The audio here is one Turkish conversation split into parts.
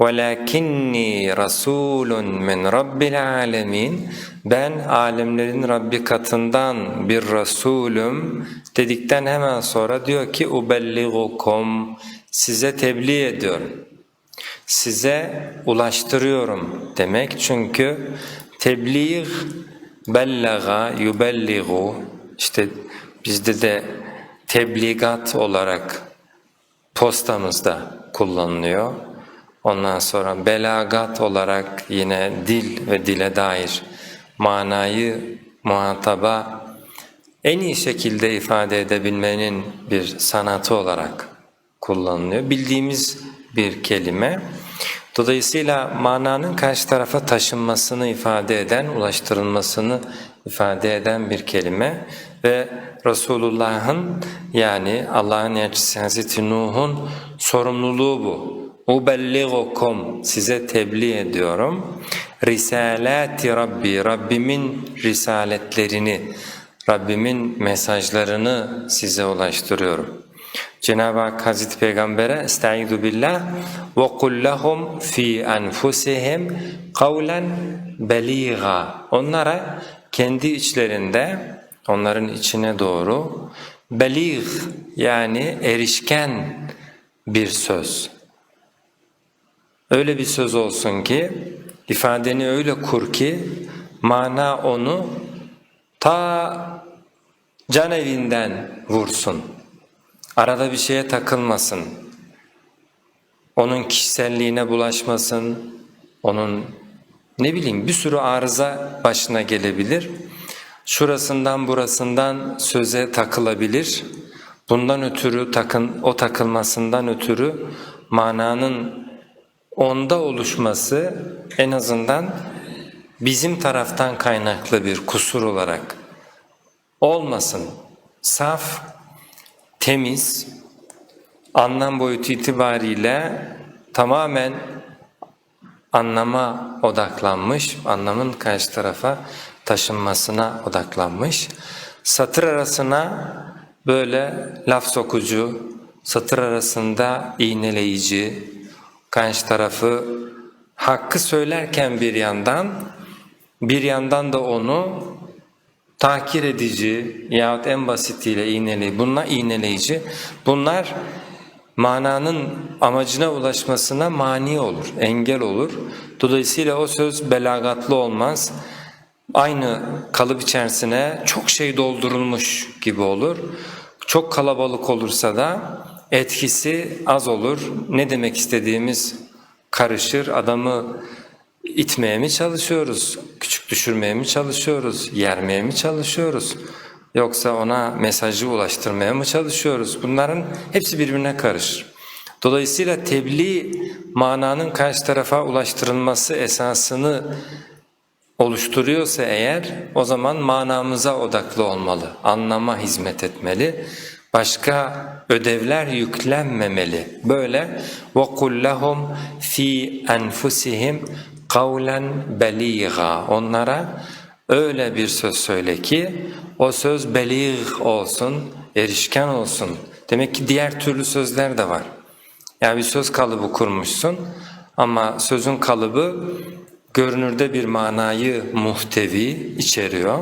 وَلَكِنِّي رَسُولٌ مِنْ رَبِّ الْعَالَمِينَ. Ben alemlerin Rabbi katından bir Resulüm dedikten hemen sonra diyor ki اُبَلِّغُكُمْ Size tebliğ ediyorum, size ulaştırıyorum. demek. Çünkü tebliğ bellaga yubelligu işte bizde de tebligat olarak postamızda kullanılıyor. Ondan sonra belagat olarak yine dil ve dile dair manayı muhataba en iyi şekilde ifade edebilmenin bir sanatı olarak kullanılıyor. Bildiğimiz bir kelime. Dolayısıyla mananın karşı tarafa taşınmasını ifade eden, ulaştırılmasını ifade eden bir kelime ve Resulullah'ın yani Allah'ın elçisi Hazreti Nuh'un sorumluluğu bu. Ubelligukum size tebliğ ediyorum. Risalati Rabbi Rabbimin risaletlerini, Rabbimin mesajlarını size ulaştırıyorum. Cenab-ı Hak Hazreti Peygamber'e Estaizu billah ve kul lahum fi enfusihim kavlen beliga. Onlara kendi içlerinde onların içine doğru belig yani erişken bir söz. Öyle bir söz olsun ki ifadeni öyle kur ki mana onu ta can evinden vursun. Arada bir şeye takılmasın. Onun kişiselliğine bulaşmasın. Onun ne bileyim bir sürü arıza başına gelebilir. Şurasından burasından söze takılabilir. Bundan ötürü takın, o takılmasından ötürü mananın onda oluşması en azından bizim taraftan kaynaklı bir kusur olarak olmasın. Saf, temiz, anlam boyutu itibariyle tamamen anlama odaklanmış, anlamın karşı tarafa taşınmasına odaklanmış. Satır arasına böyle laf sokucu, satır arasında iğneleyici, karşı tarafı hakkı söylerken bir yandan, bir yandan da onu tahkir edici yahut en basitiyle iğneleyici, bunlar iğneleyici, bunlar mananın amacına ulaşmasına mani olur, engel olur. Dolayısıyla o söz belagatlı olmaz. Aynı kalıp içerisine çok şey doldurulmuş gibi olur. Çok kalabalık olursa da etkisi az olur. Ne demek istediğimiz karışır. Adamı itmeye mi çalışıyoruz? Küçük düşürmeye mi çalışıyoruz? Yermeye mi çalışıyoruz? Yoksa ona mesajı ulaştırmaya mı çalışıyoruz? Bunların hepsi birbirine karışır. Dolayısıyla tebliğ mananın karşı tarafa ulaştırılması esasını oluşturuyorsa eğer o zaman manamıza odaklı olmalı, anlama hizmet etmeli, başka ödevler yüklenmemeli. Böyle وَقُلْ لَهُمْ ف۪ي أَنْفُسِهِمْ قَوْلًا بَل۪يغًا Onlara öyle bir söz söyle ki o söz belig olsun, erişken olsun. Demek ki diğer türlü sözler de var. Yani bir söz kalıbı kurmuşsun ama sözün kalıbı görünürde bir manayı muhtevi içeriyor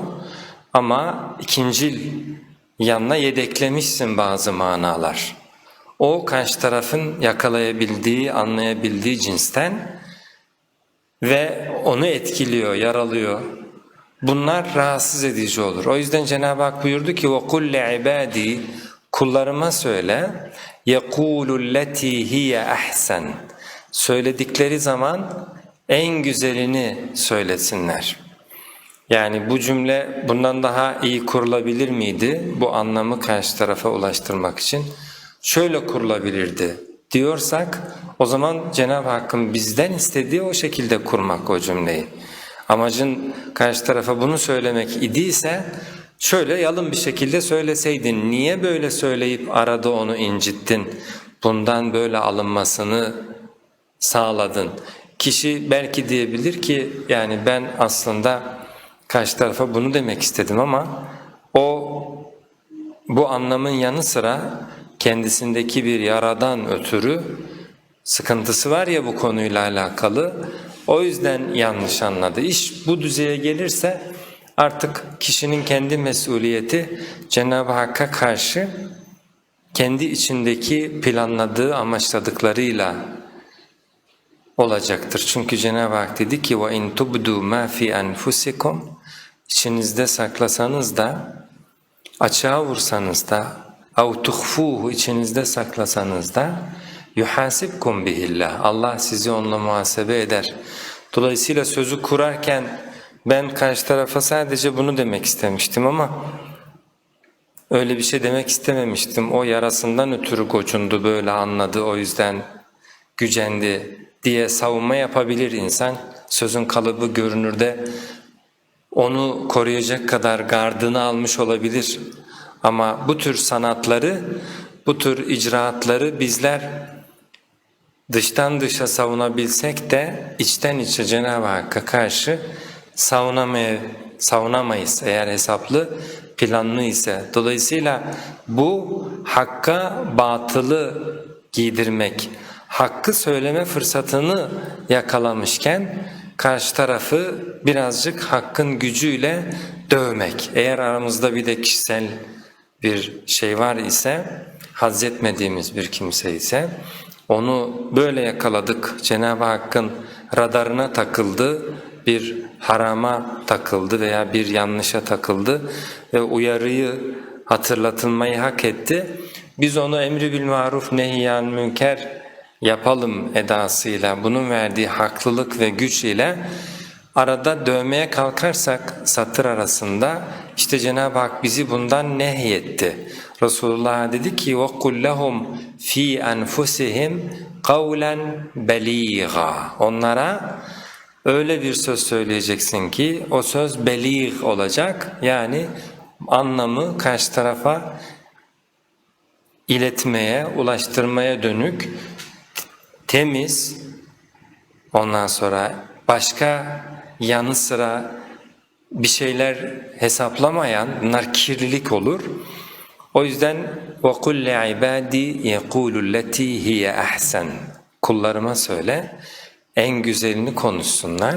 ama ikincil yanına yedeklemişsin bazı manalar. O karşı tarafın yakalayabildiği, anlayabildiği cinsten ve onu etkiliyor, yaralıyor. Bunlar rahatsız edici olur. O yüzden Cenab-ı Hak buyurdu ki وَقُلْ لِعِبَادِي Kullarıma söyle يَقُولُ الَّتِي هِيَ أَحْسَنُ Söyledikleri zaman en güzelini söylesinler. Yani bu cümle bundan daha iyi kurulabilir miydi? Bu anlamı karşı tarafa ulaştırmak için şöyle kurulabilirdi diyorsak o zaman Cenab-ı Hakk'ın bizden istediği o şekilde kurmak o cümleyi. Amacın karşı tarafa bunu söylemek idiyse şöyle yalın bir şekilde söyleseydin niye böyle söyleyip arada onu incittin? Bundan böyle alınmasını sağladın. Kişi belki diyebilir ki yani ben aslında karşı tarafa bunu demek istedim ama o bu anlamın yanı sıra kendisindeki bir yaradan ötürü sıkıntısı var ya bu konuyla alakalı. O yüzden yanlış anladı. İş bu düzeye gelirse artık kişinin kendi mesuliyeti Cenab-ı Hakk'a karşı kendi içindeki planladığı, amaçladıklarıyla olacaktır. Çünkü Cenab-ı Hak dedi ki وَاِنْ تُبْدُوا مَا فِي أَنْفُسِكُمْ İçinizde saklasanız da, açığa vursanız da, اَوْ تُخْفُوهُ içinizde saklasanız da يُحَاسِبْكُمْ بِهِ Allah sizi onunla muhasebe eder. Dolayısıyla sözü kurarken ben karşı tarafa sadece bunu demek istemiştim ama öyle bir şey demek istememiştim. O yarasından ötürü gocundu böyle anladı o yüzden gücendi diye savunma yapabilir insan. Sözün kalıbı görünürde onu koruyacak kadar gardını almış olabilir. Ama bu tür sanatları, bu tür icraatları bizler dıştan dışa savunabilsek de içten içe Cenab-ı Hakk'a karşı savunamay savunamayız eğer hesaplı planlı ise. Dolayısıyla bu hakka batılı giydirmek, hakkı söyleme fırsatını yakalamışken karşı tarafı birazcık hakkın gücüyle dövmek. Eğer aramızda bir de kişisel bir şey var ise, haz etmediğimiz bir kimse ise onu böyle yakaladık. Cenab-ı Hakk'ın radarına takıldı, bir harama takıldı veya bir yanlışa takıldı ve uyarıyı hatırlatılmayı hak etti. Biz onu emri bil maruf nehyan münker yapalım edasıyla bunun verdiği haklılık ve güç ile arada dövmeye kalkarsak satır arasında işte Cenab-ı Hak bizi bundan nehyetti. Resulullah dedi ki وَقُلْ لَهُمْ ف۪ي أَنْفُسِهِمْ قَوْلًا بَل۪يغًا Onlara öyle bir söz söyleyeceksin ki o söz belir olacak yani anlamı karşı tarafa iletmeye, ulaştırmaya dönük temiz ondan sonra başka yanı sıra bir şeyler hesaplamayan bunlar kirlilik olur. O yüzden وَقُلْ لِعِبَادِي يَقُولُ الَّتِي هِيَ أَحْسَنُ Kullarıma söyle en güzelini konuşsunlar.